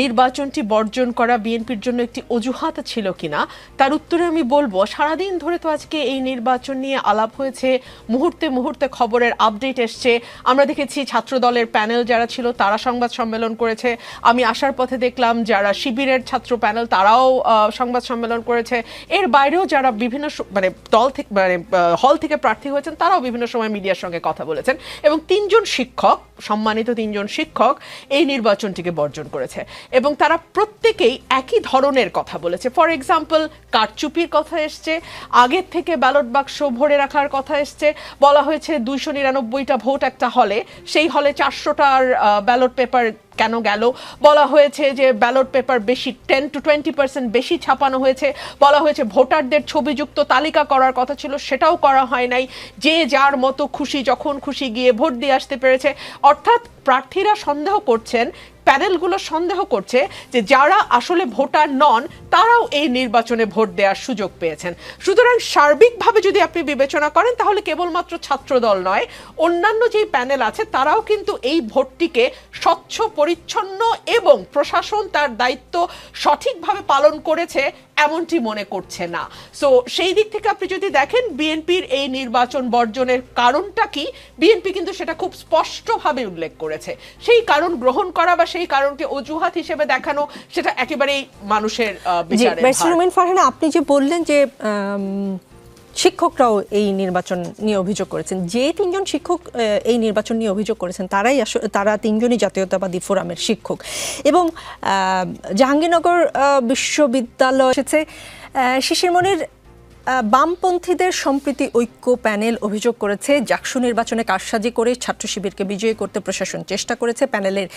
নির্বাচনটি বর্জন করা বিএনপির জন্য একটি অজুহাত ছিল কিনা, তার উত্তরে আমি বলব, সারাদিন ধরে তো আজকে এই নির্বাচন নিয়ে আলাপ হয়েছে, মুহূর্তে মুহূর্তে খবরের আপডেট এসছে। আমরা দেখেছি ছাত্র দলের প্যানেল যারা ছিল, তারা সংবাদ সম্মেলন করেছে। আমি আসার পথে দেখলাম যারা শিবিরের ছাত্র প্যানেল, তারাও সংবাদ সম্মেলন করেছে। এর বাইরেও যারা বিভিন্ন মানে দল থেকে মানে হল থেকে প্রার্থী হয়েছেন, তারাও বিভিন্ন সময় মিডিয়ার সঙ্গে কথা বলেছেন এবং তিনজন শিক্ষক সম্মানিত তিনজন শিক্ষক এই নির্বাচনটিকে বর্জন করেছে। এবং তারা প্রত্যেকেই একই ধরনের কথা বলেছে। ফর এক্সাম্পল কারচুপির কথা এসছে, আগের থেকে ব্যালট বাক্স ভরে রাখার কথা এসছে, বলা হয়েছে দুইশো নিরানব্বইটা ভোট একটা হলে, সেই হলে চারশোটার ব্যালট পেপার কেন গেল? বলা হয়েছে যে ব্যালট পেপার বেশি টেন টু টোয়েন্টি পার্সেন্ট বেশি ছাপানো হয়েছে। বলা হয়েছে ভোটারদের ছবিযুক্ত তালিকা করার কথা ছিল, সেটাও করা হয় নাই। যে যার মতো খুশি, যখন খুশি গিয়ে ভোট দিয়ে আসতে পেরেছে। অর্থাৎ প্রার্থীরা সন্দেহ করছেন প্যানেলগুলো সন্দেহ করছে যে যারা আসলে ভোটার নন, তারাও এই নির্বাচনে ভোট দেওয়ার সুযোগ পেয়েছেন। সুতরাং সার্বিকভাবে যদি আপনি বিবেচনা করেন, তাহলে কেবলমাত্র ছাত্রদল নয়, অন্যান্য যেই প্যানেল আছে, তারাও কিন্তু এই ভোটটিকে স্বচ্ছ, পরিচ্ছন্ন এবং প্রশাসন তার দায়িত্ব সঠিকভাবে পালন করেছে এমনটি মনে করছে না। সো সেই দিক থেকে আপনি যদি দেখেন, বিএনপির এই নির্বাচন বর্জনের কারণটা কি? বিএনপি কিন্তু সেটা খুব স্পষ্টভাবে উল্লেখ করেছে। সেই কারণ গ্রহণ করা বা সেই কারণকে অজুহাত হিসেবে দেখানো সেটা একেবারেই মানুষের রুমিন ফারহানা আপনি যে বললেন যে শিক্ষকরাও এই নির্বাচন নিয়ে অভিযোগ করেছেন যে তিনজন শিক্ষক এই নির্বাচন নিয়ে অভিযোগ করেছেন তারাই আসলে তারা তিনজনই জাতীয়তাবাদী ফোরামের শিক্ষক। এবং আহ, জাহাঙ্গীরনগর আহ, বিশ্ববিদ্যালয় এসেছে আহ, শিশির মনির বামপন্থীদের সম্প্রীতি ঐক্য প্যানেল অভিযোগ করেছে। জাকসু নির্বাচনে কারসাজি করে ছাত্র শিবিরকে বিজয়ী করতে প্রশাসন চেষ্টা করেছে। প্যানেলের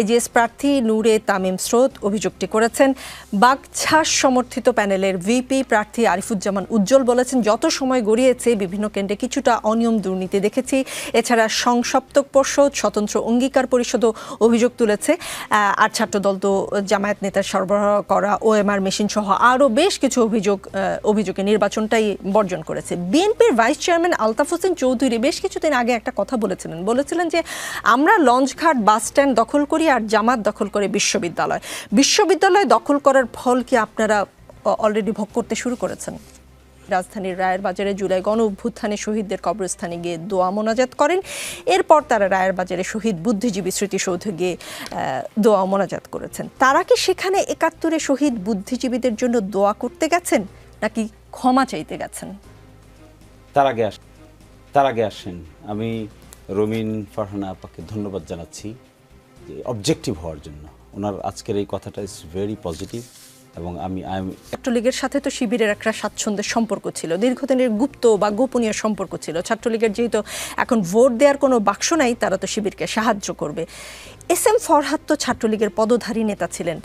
এজিএস প্রার্থী নূরে তামিম স্রোত অভিযোগটি করেছেন। বাগছাস সমর্থিত প্যানেলের ভিপি প্রার্থী আরিফুজ্জামান উজ্জ্বল বলেছেন, যত সময় গড়িয়েছে, বিভিন্ন কেন্দ্রে কিছুটা অনিয়ম দুর্নীতি দেখেছি। এছাড়া সংসপ্তক পর্ষদ, স্বতন্ত্র অঙ্গীকার পরিষদও অভিযোগ তুলেছে। আর ছাত্রদল তো জামায়াত নেতার সরবরাহ করা, ওএমআর মেশিন সহ আরও বেশ কিছু অভিযোগ অভিযোগে অভিযোগে নির্বাচনটাই বর্জন করেছে। বিএনপির ভাইস চেয়ারম্যান আলতাফ হোসেন চৌধুরী বেশ কিছুদিন আগে একটা কথা বলেছিলেন। বলেছিলেন যে, আমরা লঞ্চঘাট বাস স্ট্যান্ড দখল করি আর জামাত দখল করে বিশ্ববিদ্যালয়। বিশ্ববিদ্যালয় দখল করার ফল কি আপনারা অলরেডি ভোগ করতে শুরু করেছেন? রাজধানীর রায়ের বাজারে জুলাই গণ অভ্যুত্থানে শহীদদের কবরস্থানে গিয়ে দোয়া মোনাজাত করেন। এরপর তারা রায়ের বাজারে শহীদ বুদ্ধিজীবী স্মৃতিসৌধে গিয়ে দোয়া মোনাজাত করেছেন। তারা কি সেখানে একাত্তরে শহীদ বুদ্ধিজীবীদের জন্য দোয়া করতে গেছেন? নাকি ক্ষমা চাইতে গেছেন। তার আগে আস তার আগে আসেন। আমি রমিন ফারহানা আপাকে ধন্যবাদ জানাচ্ছি যে অবজেক্টিভ হওয়ার জন্য। ওনার আজকের এই কথাটা ইজ ভেরি পজিটিভ এবং আমি ছাত্রলীগের সাথে তো শিবিরের একটা স্বাচ্ছন্দ্যের সম্পর্ক ছিল। দীর্ঘদিনের গুপ্ত বা গোপনীয় সম্পর্ক ছিল। ছাত্রলীগের যেহেতু এখন ভোট দেওয়ার কোনো বাক্স নাই তারা তো শিবিরকে সাহায্য করবে। এস এম ফরহাদ তো ছাত্রলীগের পদধারী নেতা ছিলেন।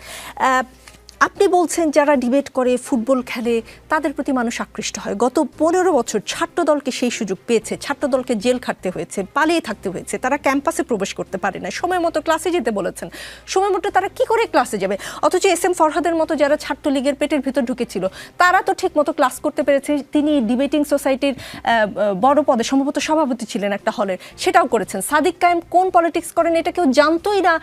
আপনি বলছেন যারা ডিবেট করে, ফুটবল খেলে, তাদের প্রতি মানুষ আকৃষ্ট হয়। গত পনেরো বছর ছাত্রদলকে সেই সুযোগ পেয়েছে। ছাত্রদলকে জেল খাটতে হয়েছে, পালিয়ে থাকতে হয়েছে। তারা ক্যাম্পাসে প্রবেশ করতে পারে না সময় মতো ক্লাসে যেতে বলেছেন। সময় মতো তারা কি করে ক্লাসে যাবে? অথচ এস এম ফরহাদের মতো যারা ছাত্রলীগের পেটের ভিতর ঢুকেছিল, তারা তো ঠিক মতো ক্লাস করতে পেরেছে। তিনি ডিবেটিং সোসাইটির বড় পদে সম্ভবত সভাপতি ছিলেন একটা হলের সেটাও করেছেন। সাদিক কায়েম কোন পলিটিক্স করেন, এটা কেউ জানতোই না।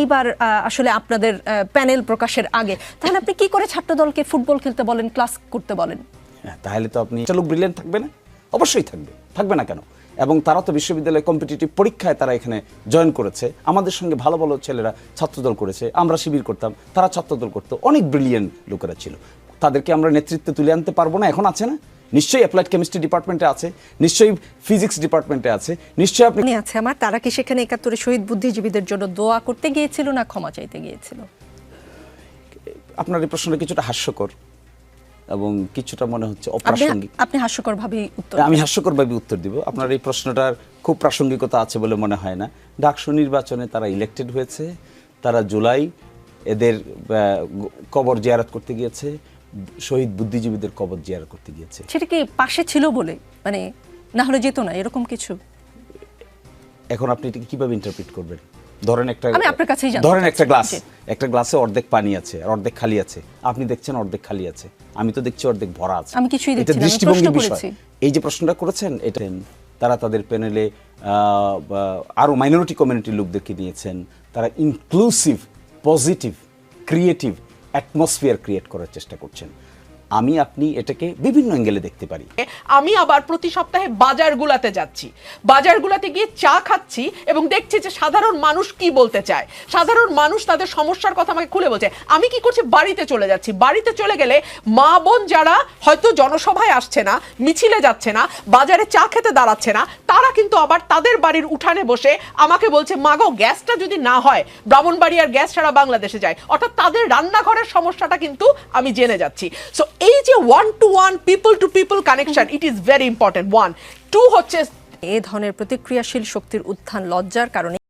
এইবার আসলে আপনাদের প্যানেল প্রকাশের আগে। তাহলে আপনি কি করে ছাত্রদলকে ফুটবল খেলতে বলেন ক্লাস করতে বলেন? হ্যাঁ, তাহলে তো আপনি চালক ব্রিলিয়েন্ট থাকবে না? অবশ্যই থাকবে থাকবে না কেন? এবং তারা তো বিশ্ববিদ্যালয়ে কম্পিটিটিভ পরীক্ষায় তারা এখানে জয়েন করেছে। আমাদের সঙ্গে ভালো ভালো ছেলেরা ছাত্রদল করেছে আমরা শিবির করতাম তারা ছাত্রদল করতো অনেক ব্রিলিয়েন্ট লোকেরা ছিল। তাদেরকে আমরা নেতৃত্বে তুলে আনতে পারব না এখন আছে না? নিশ্চয়ই অ্যাপ্লাইড কেমিস্ট্রি ডিপার্টমেন্টে আছে নিশ্চয়ই ফিজিক্স ডিপার্টমেন্টে আছে নিশ্চয়ই আপনি আছে আমার তারা কি সেখানে একাত্তরে শহীদ বুদ্ধিজীবীদের জন্য দোয়া করতে গিয়েছিল না ক্ষমা চাইতে গিয়েছিল? আপনার এই প্রশ্নটা কিছুটা হাস্যকর এবং কিছুটা মনে হচ্ছে অপ্রাসঙ্গিক। আপনি হাস্যকর ভাবেই উত্তর আমি হাস্যকরভাবে উত্তর দিব। আপনার এই প্রশ্নটার খুব প্রাসঙ্গিকতা আছে বলে মনে হয় না। ডাকসু নির্বাচনে তারা ইলেক্টেড হয়েছে। তারা জুলাই এদের কবর জিয়ারত করতে গিয়েছে। শহীদ বুদ্ধিজীবীদের কবর জিয়ারত করতে গিয়েছে। সেটা কি পাশে ছিল বলে? মানে না হলে যেত না এরকম কিছু? এখন আপনি এটাকে কীভাবে ইন্টারপ্রিট করবেন? ধরেন একটা আমি আপনার কাছেই জানতে ধরেন একটা গ্লাস। একটা গ্লাসে অর্ধেক পানি আছে আর অর্ধেক খালি আছে। আপনি দেখছেন অর্ধেক খালি আছে। আমি তো দেখছি অর্ধেক ভরা আছে। আমি কিছুই দেখছি না, আমি দৃষ্টিভঙ্গির বিষয়। এই যে প্রশ্নটা করেছেন এটা তারা তাদের প্যানেলে আরও মাইনরিটি কমিউনিটির লোকদেরকে নিয়েছেন তারা inclusive positive creative atmosphere create করার চেষ্টা করছেন। আমি আপনি এটাকে বিভিন্ন অ্যাঙ্গেলে দেখতে পারি। আমি আবার প্রতি সপ্তাহে বাজারগুলাতে যাচ্ছি। বাজারগুলাতে গিয়ে চা খাচ্ছি এবং দেখছি যে সাধারণ মানুষ কি বলতে চায়। সাধারণ মানুষ তাদের সমস্যার কথা আমাকে খুলে বলছে। আমি কি করছি? বাড়িতে চলে যাচ্ছি। বাড়িতে চলে গেলে মা বোন যারা হয়তো জনসভায় আসছে না, মিছিলে যাচ্ছে না, বাজারে চা খেতে দাঁড়াচ্ছে না তারা কিন্তু আবার তাদের বাড়ির উঠানে বসে আমাকে বলছে, মাগো, গ্যাসটা যদি না হয় ব্রাহ্মণবাড়িয়ার গ্যাস ছাড়া বাংলাদেশে যায়। অর্থাৎ তাদের রান্নাঘরের সমস্যাটা কিন্তু আমি জেনে যাচ্ছি। সো এই যে one to one people to people connection it is very important one to হচ্ছে এ ধরনের প্রতিক্রিয়াশীল শক্তির উত্থান লজ্জার কারণে